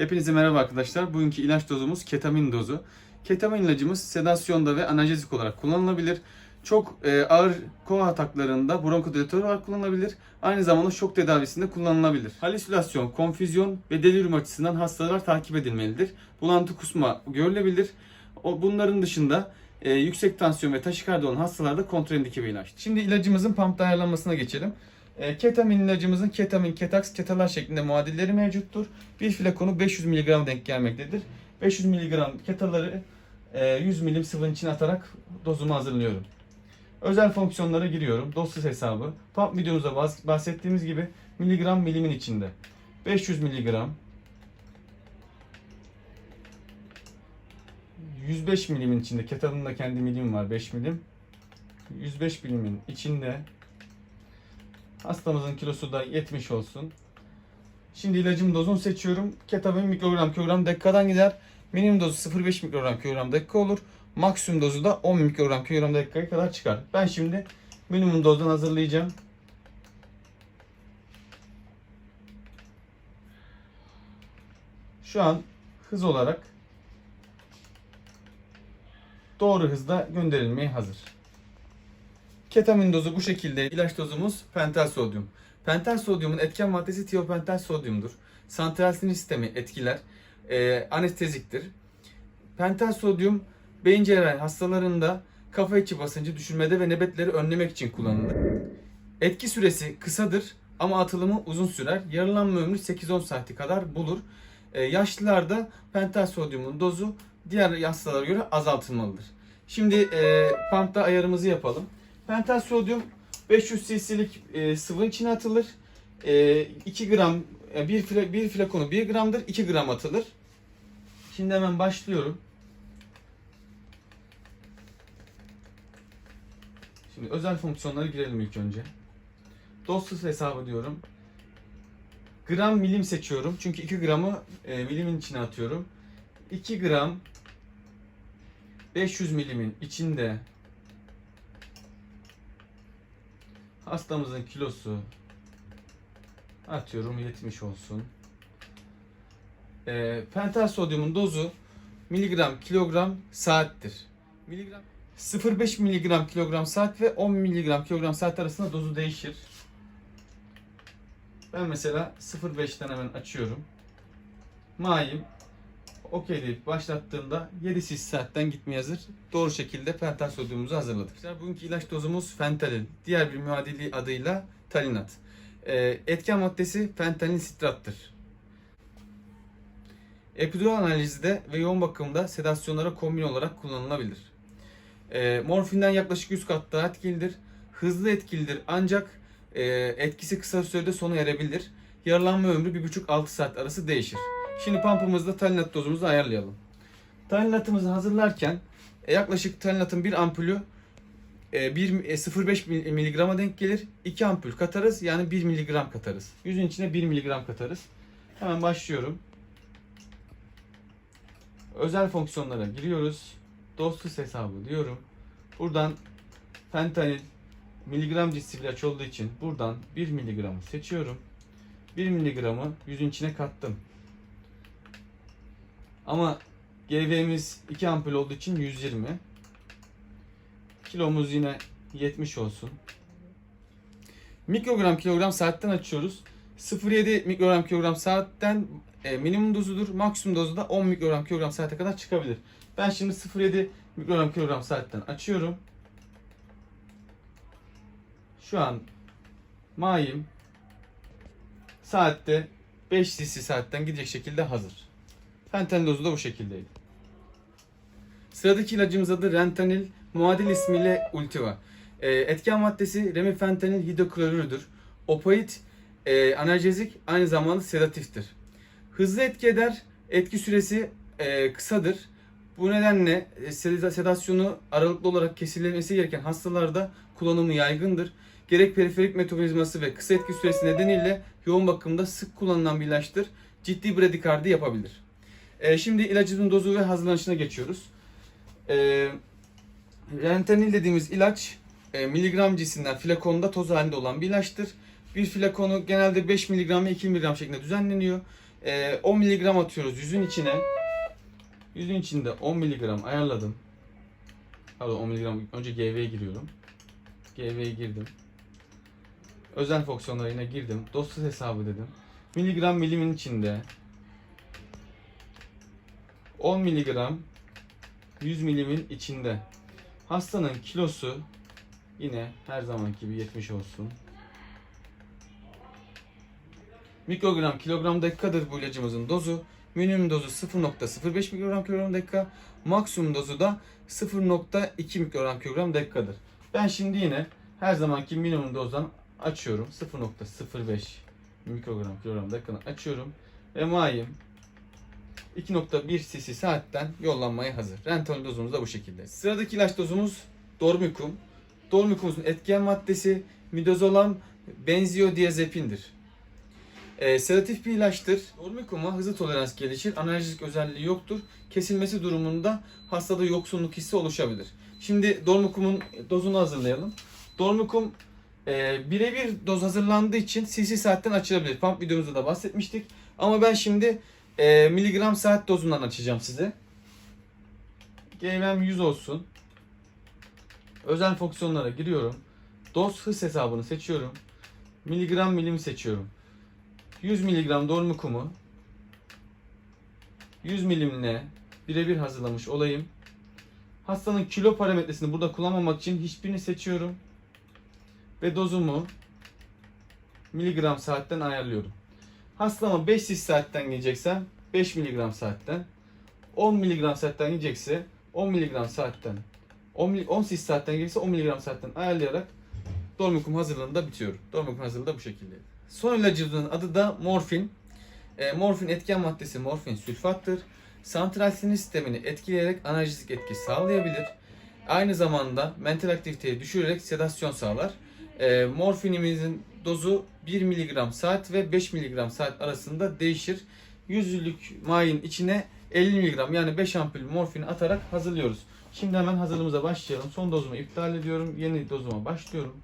Hepinize merhaba arkadaşlar. Bugünkü ilaç dozumuz ketamin dozu. Ketamin ilacımız sedasyonda ve analjezik olarak kullanılabilir. Çok e, ağır koma ataklarında bronkodilatör olarak kullanılabilir. Aynı zamanda şok tedavisinde kullanılabilir. Halüsinasyon, konfüzyon ve delirium açısından hastalar takip edilmelidir. Bulantı kusma görülebilir. O, bunların dışında e, yüksek tansiyon ve taşikardi olan hastalarda kontraindike bir ilaç. Şimdi ilacımızın pump ayarlanmasına geçelim. E, ketamin ilacımızın ketamin, ketaks, ketalar şeklinde muadilleri mevcuttur. Bir flakonu 500 mg denk gelmektedir. 500 mg ketaları e, 100 milim sıvının içine atarak dozumu hazırlıyorum. Özel fonksiyonlara giriyorum. Dosya hesabı. Pump videomuzda bahs- bahsettiğimiz gibi miligram milimin içinde. 500 miligram 105 milimin içinde. Ketalın da kendi milim var 5 milim. 105 milimin içinde Hastamızın kilosu da 70 olsun. Şimdi ilacım dozunu seçiyorum. Ketamin mikrogram kilogram dakikadan gider. Minimum dozu 0,5 mikrogram kilogram dakika olur. Maksimum dozu da 10 mikrogram kilogram dakikaya kadar çıkar. Ben şimdi minimum dozdan hazırlayacağım. Şu an hız olarak doğru hızda gönderilmeye hazır. Ketamin dozu bu şekilde. İlaç dozumuz pentel sodyum. Pentel sodyumun etken maddesi tiopental sodyumdur. Santral sinir sistemi etkiler. Ee, anesteziktir. Pentel sodyum beyin cerrahi hastalarında kafa içi basıncı düşürmede ve nöbetleri önlemek için kullanılır. Etki süresi kısadır ama atılımı uzun sürer. Yarılanma ömrü 8-10 saati kadar bulur. Ee, yaşlılarda pentel sodyumun dozu diğer hastalara göre azaltılmalıdır. Şimdi e, pumpta ayarımızı yapalım. Pentel sodyum 500 cc'lik e, sıvı içine atılır. E, 2 gram e, bir, fla, bir flakonu 1 gramdır. 2 gram atılır. Şimdi hemen başlıyorum. Şimdi özel fonksiyonlara girelim ilk önce. Dosyası hesabı diyorum. Gram milim seçiyorum. Çünkü 2 gramı e, milimin içine atıyorum. 2 gram 500 milimin içinde Hastamızın kilosu atıyorum 70 olsun. E, pental sodyumun dozu miligram kilogram saattir. Miligram 0,5 miligram kilogram saat ve 10 miligram kilogram saat arasında dozu değişir. Ben mesela 0,5'ten hemen açıyorum. Mayim okey deyip başlattığımda 7 sis saatten gitmeye hazır. Doğru şekilde pental sodyumumuzu hazırladık. Bugünkü ilaç dozumuz fentanil. Diğer bir muadili adıyla talinat. Ee, etken maddesi fentanil sitrattır. Epidural analizde ve yoğun bakımda sedasyonlara kombin olarak kullanılabilir. Ee, morfinden yaklaşık 100 kat daha etkilidir. Hızlı etkilidir ancak e, etkisi kısa sürede sona erebilir. Yaralanma ömrü 1,5-6 saat arası değişir. Şimdi pumpımızda talinat dozumuzu ayarlayalım. Talinatımızı hazırlarken e, yaklaşık talinatın bir ampulü e, bir- e, 0,5 miligrama denk gelir. 2 ampul katarız yani 1 miligram katarız. Yüzün içine 1 miligram katarız. Hemen başlıyorum. Özel fonksiyonlara giriyoruz. Dostluk hesabı diyorum. Buradan fentanil miligram cinsi ilaç olduğu için buradan 1 miligramı seçiyorum. 1 miligramı yüzün içine kattım. Ama GV'miz 2 ampul olduğu için 120. Kilomuz yine 70 olsun. Mikrogram kilogram saatten açıyoruz. 0.7 mikrogram kilogram saatten e, minimum dozudur. Maksimum dozu da 10 mikrogram kilogram saate kadar çıkabilir. Ben şimdi 0.7 mikrogram kilogram saatten açıyorum. Şu an mayim saatte 5 cc saatten gidecek şekilde hazır. Fentanil dozu da bu şekildeydi. Sıradaki ilacımız adı Rentanil, muadil ismiyle Ultiva. Ee, etken maddesi remifentanil hidroklorürüdür. Opioid e, analjezik aynı zamanda sedatiftir. Hızlı etki eder, etki süresi e, kısadır. Bu nedenle e, seda- sedasyonu aralıklı olarak kesilmesi gereken hastalarda kullanımı yaygındır. Gerek periferik metabolizması ve kısa etki süresi nedeniyle yoğun bakımda sık kullanılan bir ilaçtır. Ciddi bradikardi yapabilir. E, şimdi ilacın dozu ve hazırlanışına geçiyoruz. E, Rentenil dediğimiz ilaç e, miligram cinsinden flakonda toz halinde olan bir ilaçtır. Bir flakonu genelde 5 miligram ve 2 miligram şeklinde düzenleniyor. E, 10 miligram atıyoruz yüzün içine. Yüzün içinde 10 miligram ayarladım. Pardon 10 miligram önce GV'ye giriyorum. GV'ye girdim. Özel fonksiyonlara yine girdim. Dosyası hesabı dedim. Miligram milimin içinde 10 miligram 100 milimin içinde. Hastanın kilosu yine her zamanki gibi 70 olsun. Mikrogram kilogram dakikadır bu ilacımızın dozu. Minimum dozu 0.05 mikrogram kilogram dakika. Maksimum dozu da 0.2 mikrogram kilogram dakikadır. Ben şimdi yine her zamanki minimum dozdan açıyorum. 0.05 mikrogram kilogram dakika açıyorum. Ve mayım 2.1 cc saatten yollanmaya hazır. Rental dozumuz da bu şekilde. Sıradaki ilaç dozumuz Dormicum. Dormicum'un etken maddesi midazolam benzodiazepindir. E, sedatif bir ilaçtır. Dormicum'a hızlı tolerans gelişir. Analjik özelliği yoktur. Kesilmesi durumunda hastada yoksunluk hissi oluşabilir. Şimdi Dormicum'un dozunu hazırlayalım. Dormicum e, birebir doz hazırlandığı için cc saatten açılabilir. Pump videomuzda da bahsetmiştik. Ama ben şimdi e, miligram saat dozundan açacağım size. GMM 100 olsun. Özel fonksiyonlara giriyorum. Doz hız hesabını seçiyorum. Miligram milimi seçiyorum. 100 miligram dormukumu 100 milimle birebir hazırlamış olayım. Hastanın kilo parametresini burada kullanmamak için hiçbirini seçiyorum. Ve dozumu miligram saatten ayarlıyorum. Hastama 5 sis saatten gelecekse 5 miligram saatten 10 miligram saatten gelecekse 10 miligram saatten 10, mil- 10 sis saatten gelecekse 10 miligram saatten ayarlayarak Dormicum hazırlığında bitiyorum. Dormicum hazırlığı da bu şekilde. Son ilacımızın adı da morfin. E, morfin etken maddesi morfin sülfattır. Santral sinir sistemini etkileyerek analjik etki sağlayabilir. Aynı zamanda mental aktiviteyi düşürerek sedasyon sağlar. E, morfinimizin dozu 1 mg saat ve 5 mg saat arasında değişir. Yüzlük mayın içine 50 mg yani 5 ampul morfin atarak hazırlıyoruz. Şimdi hemen hazırlığımıza başlayalım. Son dozumu iptal ediyorum. Yeni dozuma başlıyorum.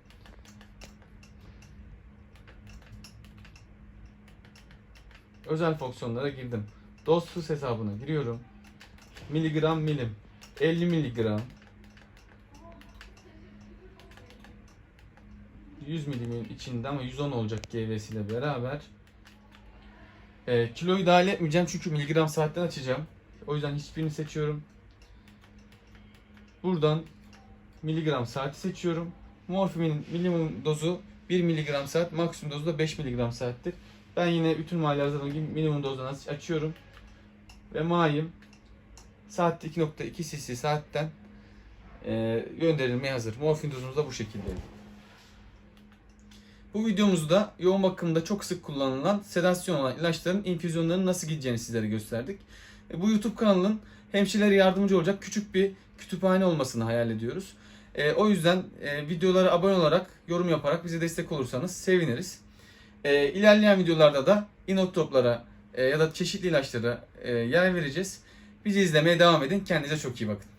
Özel fonksiyonlara girdim. Doz hesabına giriyorum. Miligram milim. 50 miligram. 100 milimin içinde ama 110 olacak GV'siyle beraber. Ee, kiloyu dahil etmeyeceğim çünkü miligram saatten açacağım. O yüzden hiçbirini seçiyorum. Buradan miligram saati seçiyorum. Morfinin minimum dozu 1 miligram saat, maksimum dozu da 5 miligram saattir. Ben yine bütün zaten gibi minimum dozdan aç- açıyorum. Ve mayım saatte 2.2 cc saatten e, gönderilmeye hazır. Morfin dozumuz da bu şekilde. Bu videomuzda yoğun bakımda çok sık kullanılan sedasyon olan ilaçların infüzyonlarının nasıl gideceğini sizlere gösterdik. E, Bu YouTube kanalının hemşirelere yardımcı olacak küçük bir kütüphane olmasını hayal ediyoruz. E, o yüzden e, videolara abone olarak, yorum yaparak bize destek olursanız seviniriz. E, ilerleyen videolarda da inotroplara e, ya da çeşitli ilaçlara yer vereceğiz. Bizi izlemeye devam edin. Kendinize çok iyi bakın.